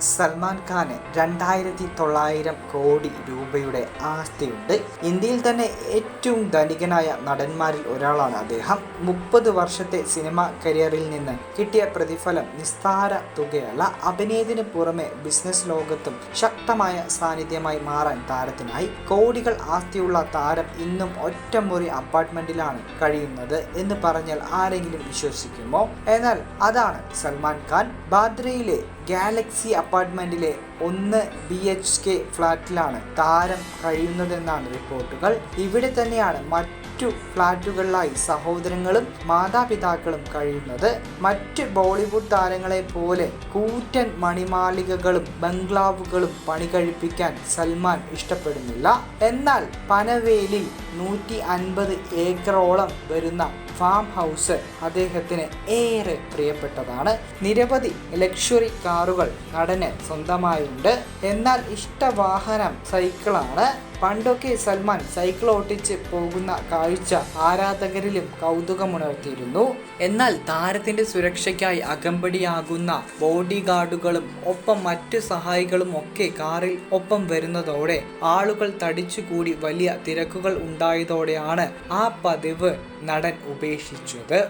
സൽമാൻ ഖാന് രണ്ടായിരത്തി തൊള്ളായിരം കോടി രൂപയുടെ ആസ്തിയുണ്ട്. ഇന്ത്യയിൽ തന്നെ ഏറ്റവും ധനികനായ നടന്മാരിൽ ഒരാളാണ് അദ്ദേഹം. മുപ്പത് വർഷത്തെ സിനിമാ കരിയറിൽ നിന്ന് കിട്ടിയ പ്രതിഫലം നിസ്താര തുകയല്ല. അഭിനയത്തിന് പുറമെ ബിസിനസ് ലോകത്തും ശക്തമായ സാന്നിധ്യമായി മാറാൻ താരത്തിനായി കോടികൾ ആസ്തിയുള്ള താരം ഇന്നും ഒറ്റമുറി അപ്പാർട്ട്മെന്റിലാണ് കഴിയുന്നത് എന്ന് പറഞ്ഞാൽ ആരെങ്കിലും വിശ്വസിക്കുമോ? എന്നാൽ അതാണ് സൽമാൻ ഖാൻ ബാദ്രയിലെ ഗാലക്സി അപ്പാർട്ട്മെന്റിലെ ഒന്ന് ബി എച്ച് കെ ഫ്ലാറ്റിലാണ് താരം കഴിയുന്നതെന്നാണ് റിപ്പോർട്ടുകൾ. ഇവിടെ തന്നെയാണ് മറ്റു ഫ്ലാറ്റുകളിലായി സഹോദരങ്ങളും മാതാപിതാക്കളും കഴിയുന്നത്. മറ്റ് ബോളിവുഡ് താരങ്ങളെ പോലെ കൂറ്റൻ മണിമാളികകളും ബംഗ്ലാവുകളും പണി കഴിപ്പിക്കാൻ സൽമാൻ ഇഷ്ടപ്പെടുന്നില്ല. എന്നാൽ പനവേലിൽ നൂറ്റി അൻപത് ഏക്കറോളം വരുന്ന ഫാം ഹൗസ് അദ്ദേഹത്തിന് ഏറെ പ്രിയപ്പെട്ടതാണ്. നിരവധി ലക്ഷറി കാറുകൾ നടന് സ്വന്തമായുണ്ട്. എന്നാൽ ഇഷ്ടവാഹനം സൈക്കിളാണ് പണ്ടൊക്കെ സൽമാൻ സൈക്കിൾ ഓട്ടിച്ച് പോകുന്ന കാഴ്ച ആരാധകരിലും കൗതുകമുണർത്തിയിരുന്നു. എന്നാൽ താരത്തിന്റെ സുരക്ഷയ്ക്കായി അകമ്പടിയാകുന്ന ബോഡി ഗാർഡുകളും ഒപ്പം മറ്റു സഹായികളും ഒക്കെ കാറിൽ ഒപ്പം വരുന്നതോടെ ആളുകൾ തടിച്ചുകൂടി വലിയ തിരക്കുകൾ ഉണ്ടായതോടെയാണ് ആ പതിവ് നടൻ ഉപേക്ഷിച്ചത്.